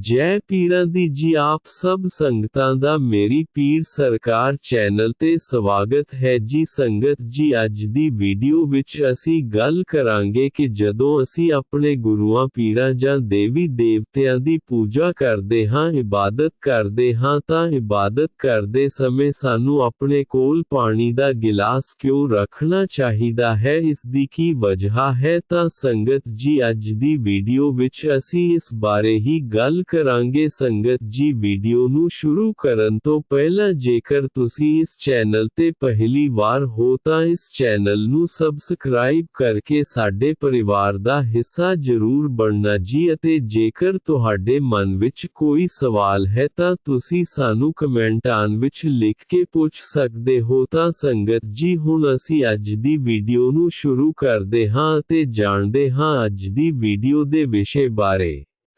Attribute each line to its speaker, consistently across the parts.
Speaker 1: ਜੈ ਪੀਰਾਂ ਦੀ ਜੀ ਆਪ ਸਭ ਸੰਗਤਾਂ ਦਾ ਮੇਰੀ ਪੀਰ ਸਰਕਾਰ ਚੈਨਲ ਤੇ ਸਵਾਗਤ ਹੈ ਜੀ ਸੰਗਤ ਜੀ ਅੱਜ ਦੀ ਵੀਡੀਓ ਵਿੱਚ ਅਸੀਂ ਗੱਲ ਕਰਾਂਗੇ ਕਿ ਜਦੋਂ ਅਸੀਂ ਆਪਣੇ ਗੁਰੂਆਂ ਪੀਰਾਂ ਜਾਂ ਦੇਵੀ ਦੇਵਤਿਆਂ ਦੀ ਪੂਜਾ ਕਰਦੇ ਹਾਂ ਇਬਾਦਤ ਕਰਦੇ ਹਾਂ ਤਾਂ ਇਬਾਦਤ ਕਰਦੇ ਸਮੇਂ ਸਾਨੂੰ ਆਪਣੇ ਕੋਲ ਪਾਣੀ ਦਾ ਗਿਲਾਸ ਕਿਉਂ ਰੱਖਣਾ ਚਾਹੀਦਾ ਹੈ ਇਸ ਦੀ ਕੀ ਵਜ੍ਹਾ ਹੈ ਤਾਂ ਸੰਗਤ ਜੀ ਅੱਜ ਦੀ ਵੀਡੀਓ ਵਿੱਚ ਅਸੀਂ ਇਸ ਬਾਰੇ ਹੀ ਗੱਲ ਕਰਾਂਗੇ ਸੰਗਤ ਜੀ ਵੀਡੀਓ ਨੂੰ ਸ਼ੁਰੂ ਕਰਨ ਤੋਂ ਪਹਿਲਾਂ ਜੇਕਰ ਤੁਸੀਂ ਇਸ ਚੈਨਲ ਤੇ ਪਹਿਲੀ ਵਾਰ ਹੋ ਤਾਂ ਇਸ ਚੈਨਲ ਨੂੰ ਸਬਸਕ੍ਰਾਈਬ ਕਰਕੇ ਸਾਡੇ ਪਰਿਵਾਰ ਦਾ ਹਿੱਸਾ ਜ਼ਰੂਰ ਬਣਨਾ ਜੀ ਅਤੇ ਜੇਕਰ ਤੁਹਾਡੇ ਮਨ ਵਿੱਚ ਕੋਈ ਸਵਾਲ ਹੈ ਤਾਂ ਤੁਸੀਂ ਸਾਨੂੰ ਕਮੈਂਟਾਂ ਵਿੱਚ ਲਿਖ ਕੇ ਪੁੱਛ ਸਕਦੇ ਹੋ ਤਾਂ ਸੰਗਤ ਜੀ ਹੁਣ ਅਸੀਂ ਅੱਜ ਦੀ ਵੀਡੀਓ ਨੂੰ ਸ਼ੁਰੂ ਕਰਦੇ ਹਾਂ ਅਤੇ ਜਾਣਦੇ ਹਾਂ ਅੱਜ ਦੀ ਵੀਡੀਓ ਦੇ ਵਿਸ਼ੇ ਬਾਰੇ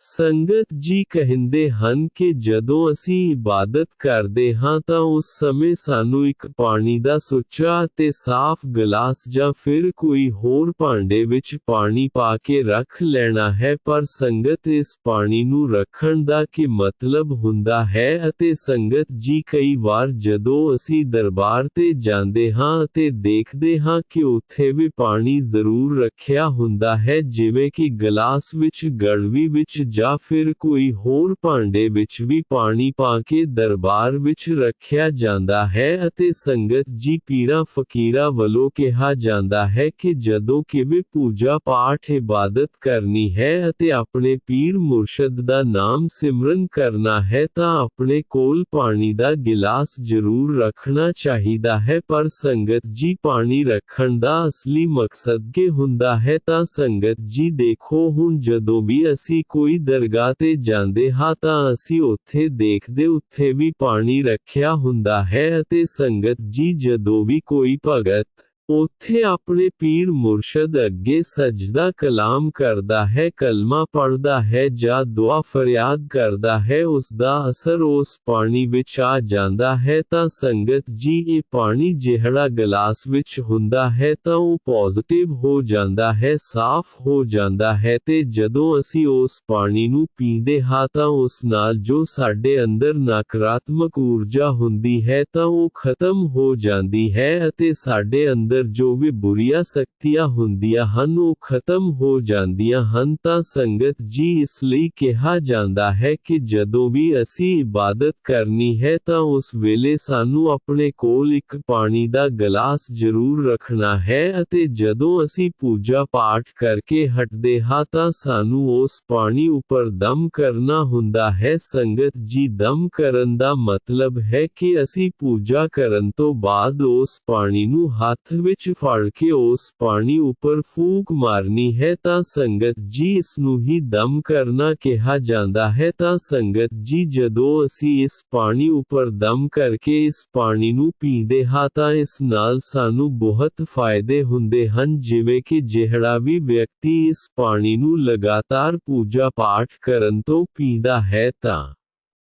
Speaker 1: ਸੰਗਤ ਜੀ ਕਹਿੰਦੇ ਹਨ ਕਿ ਜਦੋਂ ਅਸੀਂ ਇਬਾਦਤ ਕਰਦੇ ਹਾਂ ਤਾਂ ਉਸ ਸਮੇਂ ਸਾਨੂੰ ਇੱਕ ਪਾਣੀ ਦਾ ਸੁੱਚਾ ਅਤੇ ਸਾਫ਼ ਗਲਾਸ ਜਾਂ ਫਿਰ ਕੋਈ ਹੋਰ ਭਾਂਡੇ ਵਿੱਚ ਪਾਣੀ ਪਾ ਕੇ ਰੱਖ ਲੈਣਾ ਹੈ ਪਰ ਸੰਗਤ ਇਸ ਪਾਣੀ ਨੂੰ ਰੱਖਣ ਦਾ ਕੀ ਮਤਲਬ ਹੁੰਦਾ ਹੈ ਅਤੇ ਸੰਗਤ ਜੀ ਕਈ ਵਾਰ ਜਦੋਂ ਅਸੀਂ ਦਰਬਾਰ ਤੇ ਜਾਂਦੇ ਹਾਂ ਅਤੇ ਦੇਖਦੇ ਹਾਂ ਕਿ ਉੱਥੇ ਵੀ ਪਾਣੀ ਜ਼ਰੂਰ ਰੱਖਿਆ ਹੁੰਦਾ ਹੈ ਜਿਵੇਂ ਕਿ ਗਲਾਸ ਵਿੱਚ ਗੜਵੀ ਵਿੱਚ ਜਾਂ ਫਿਰ ਕੋਈ ਹੋਰ ਭਾਂਡੇ ਵਿੱਚ ਵੀ ਪਾਣੀ ਪਾ ਕੇ ਦਰਬਾਰ ਵਿੱਚ ਰੱਖਿਆ ਜਾਂਦਾ ਹੈ ਅਤੇ ਸੰਗਤ ਜੀ ਪੀਰਾਂ ਫਕੀਰਾਂ ਵੱਲੋਂ ਕਿਹਾ ਜਾਂਦਾ ਹੈ ਕਿ ਜਦੋਂ ਕਿਵੇਂ ਪੂਜਾ ਪਾਠ ਇਬਾਦਤ ਕਰਨੀ ਹੈ ਅਤੇ ਆਪਣੇ ਪੀਰ ਮੁਰਸ਼ਦ ਦਾ ਨਾਮ ਸਿਮਰਨ ਕਰਨਾ ਹੈ ਤਾਂ ਆਪਣੇ ਕੋਲ ਪਾਣੀ ਦਾ ਗਿਲਾਸ ਜ਼ਰੂਰ ਰੱਖਣਾ ਚਾਹੀਦਾ ਹੈ ਪਰ ਸੰਗਤ ਜੀ ਪਾਣੀ ਰੱਖਣ ਦਾ ਅਸਲੀ ਮਕਸਦ ਕੀ ਹੁੰਦਾ ਹੈ ਤਾਂ ਸੰਗਤ ਜੀ ਦੇਖੋ ਹੁਣ ਜਦੋਂ ਵੀ ਅਸੀਂ ਕੋਈ ਦਰਗਾਹ ਤੇ ਜਾਂਦੇ ਹਾਂ ਤਾਂ ਅਸੀਂ ਉੱਥੇ ਦੇਖਦੇ ਉੱਥੇ ਵੀ ਪਾਣੀ ਰੱਖਿਆ ਹੁੰਦਾ ਹੈ ਅਤੇ ਸੰਗਤ ਜੀ ਜਦੋਂ ਵੀ ਕੋਈ ਭਗਤ ਉੱਥੇ ਆਪਣੇ ਪੀਰ ਮੁਰਸ਼ਦ ਅੱਗੇ ਸਜਦਾ ਕਲਾਮ ਕਰਦਾ ਹੈ ਕਲਮਾ ਪੜਦਾ ਹੈ ਜਾਂ ਦੁਆ ਫਰਿਆਦ ਕਰਦਾ ਹੈ ਉਸ ਦਾ ਅਸਰ ਉਸ ਪਾਣੀ ਵਿੱਚ ਆ ਜਾਂਦਾ ਹੈ ਤਾਂ ਸੰਗਤ ਜੀ ਇਹ ਪਾਣੀ ਜਿਹੜਾ ਗਲਾਸ ਵਿੱਚ ਹੁੰਦਾ ਹੈ ਤਾਂ ਉਹ ਪੋਜ਼ਿਟਿਵ ਹੋ ਜਾਂਦਾ ਹੈ ਸਾਫ਼ ਹੋ ਜਾਂਦਾ ਹੈ ਤੇ ਜਦੋਂ ਅਸੀਂ ਉਸ ਪਾਣੀ ਨੂੰ ਪੀਂਦੇ ਹਾਂ ਤਾਂ ਉਸ ਨਾਲ ਜੋ ਸਾਡੇ ਅੰਦਰ ਨਕਾਰਾਤਮਕ ਊਰਜਾ ਹੁੰਦੀ ਹੈ ਤਾਂ ਉਹ ਖਤਮ ਹੋ ਜਾਂਦੀ ਹੈ ਅਤੇ ਸਾਡੇ ਅੰਦਰ ਅੰਦਰ ਜੋ ਵੀ ਬੁਰੀਆਂ ਸ਼ਕਤੀਆਂ ਹੁੰਦੀਆਂ ਹਨ ਉਹ ਖਤਮ ਹੋ ਜਾਂਦੀਆਂ ਹਨ ਤਾਂ ਸੰਗਤ ਜੀ ਇਸ ਲਈ ਕਿਹਾ ਜਾਂਦਾ ਹੈ ਕਿ ਜਦੋਂ ਵੀ ਅਸੀਂ ਇਬਾਦਤ ਕਰਨੀ ਹੈ ਤਾਂ ਉਸ ਵੇਲੇ ਸਾਨੂੰ ਆਪਣੇ ਕੋਲ ਇੱਕ ਪਾਣੀ ਦਾ ਗਲਾਸ ਜ਼ਰੂਰ ਰੱਖਣਾ ਹੈ ਅਤੇ ਜਦੋਂ ਅਸੀਂ ਪੂਜਾ ਪਾਠ ਕਰਕੇ ਹਟਦੇ ਹਾਂ ਤਾਂ ਸਾਨੂੰ ਉਸ ਪਾਣੀ ਉੱਪਰ ਦਮ ਕਰਨਾ ਹੁੰਦਾ ਹੈ ਸੰਗਤ ਜੀ ਦਮ ਕਰਨ ਦਾ ਮਤਲਬ ਹੈ ਕਿ ਅਸੀਂ ਪੂਜਾ ਕਰਨ ਤੋਂ ਬਾਅਦ ਉਸ ਪਾਣੀ ਨੂੰ ਹੱਥ ਵਿੱਚ ਫੜ ਕੇ ਉਸ ਪਾਣੀ ਉੱਪਰ ਫੂਕ ਮਾਰਨੀ ਹੈ ਤਾਂ ਸੰਗਤ ਜੀ ਇਸ ਨੂੰ ਹੀ ਦਮ ਕਰਨਾ ਕਿਹਾ ਜਾਂਦਾ ਹੈ ਤਾਂ ਸੰਗਤ ਜੀ ਜਦੋਂ ਅਸੀਂ ਇਸ ਪਾਣੀ ਉੱਪਰ ਦਮ ਕਰਕੇ ਇਸ ਪਾਣੀ ਨੂੰ ਪੀਂਦੇ ਹਾਂ ਤਾਂ ਇਸ ਨਾਲ ਸਾਨੂੰ ਬਹੁਤ ਫਾਇਦੇ ਹੁੰਦੇ ਹਨ ਜਿਵੇਂ ਕਿ ਜਿਹੜਾ ਵੀ ਵਿਅਕਤੀ ਇਸ ਪਾਣੀ ਨੂੰ ਲਗਾਤਾਰ ਪੂਜਾ ਪਾਠ ਕਰਨ ਤੋਂ ਪੀਂਦਾ ਹੈ ਤਾਂ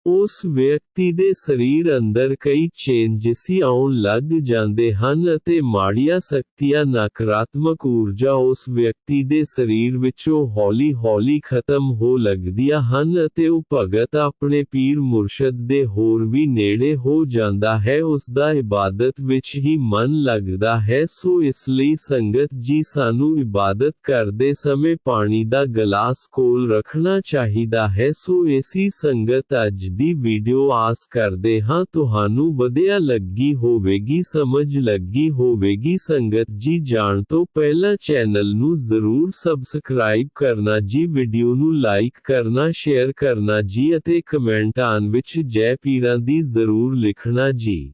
Speaker 1: ਉਸ ਵਿਅਕਤੀ ਦੇ ਸਰੀਰ ਅੰਦਰ ਕਈ ਚੇਂਜਸ ਆਉਣ ਲੱਗ ਜਾਂਦੇ ਹਨ ਅਤੇ ਮਾੜੀਆਂ ਸ਼ਕਤੀਆਂ ਨਕਾਰਾਤਮਕ ਊਰਜਾ ਉਸ ਵਿਅਕਤੀ ਦੇ ਸਰੀਰ ਵਿੱਚੋਂ ਹੌਲੀ-ਹੌਲੀ ਖਤਮ ਹੋ ਲੱਗਦੀਆਂ ਹਨ ਅਤੇ ਉਹ ਭਗਤ ਆਪਣੇ ਪੀਰ ਮੁਰਸ਼ਦ ਦੇ ਹੋਰ ਵੀ ਨੇੜੇ ਹੋ ਜਾਂਦਾ ਹੈ ਉਸ ਦਾ ਇਬਾਦਤ ਵਿੱਚ ਹੀ ਮਨ ਲੱਗਦਾ ਹੈ ਸੋ ਇਸ ਲਈ ਸੰਗਤ ਜੀ ਸਾਨੂੰ ਇਬਾਦਤ ਕਰਦੇ ਸਮੇਂ ਪਾਣੀ ਦਾ ਗਲਾਸ ਕੋਲ ਰੱਖਣਾ ਚਾਹੀਦਾ ਹੈ ਸੋ ਐਸੀ ਸੰਗਤ ਅੱਜ ਦੀ ਵੀਡੀਓ ਆਸ ਕਰਦੇ ਹਾਂ, ਤੁਹਾਨੂੰ ਵਧੀਆ ਲੱਗੀ ਹੋਵੇਗੀ, ਸਮਝ ਲੱਗੀ ਹੋਵੇਗੀ। ਸੰਗਤ ਜੀ, ਜਾਣ ਤੋਂ ਪਹਿਲਾਂ ਚੈਨਲ ਨੂੰ ਜ਼ਰੂਰ ਸਬਸਕ੍ਰਾਈਬ ਕਰਨਾ ਜੀ ਵੀਡੀਓ ਨੂੰ ਲਾਈਕ ਕਰਨਾ ਸ਼ੇਅਰ ਕਰਨਾ ਜੀ ਅਤੇ ਕਮੈਂਟ ਕਮੈਂਟਾਂ ਵਿੱਚ ਜੈ ਪੀਰਾਂ ਦੀ ਜ਼ਰੂਰ ਲਿਖਣਾ ਜੀ।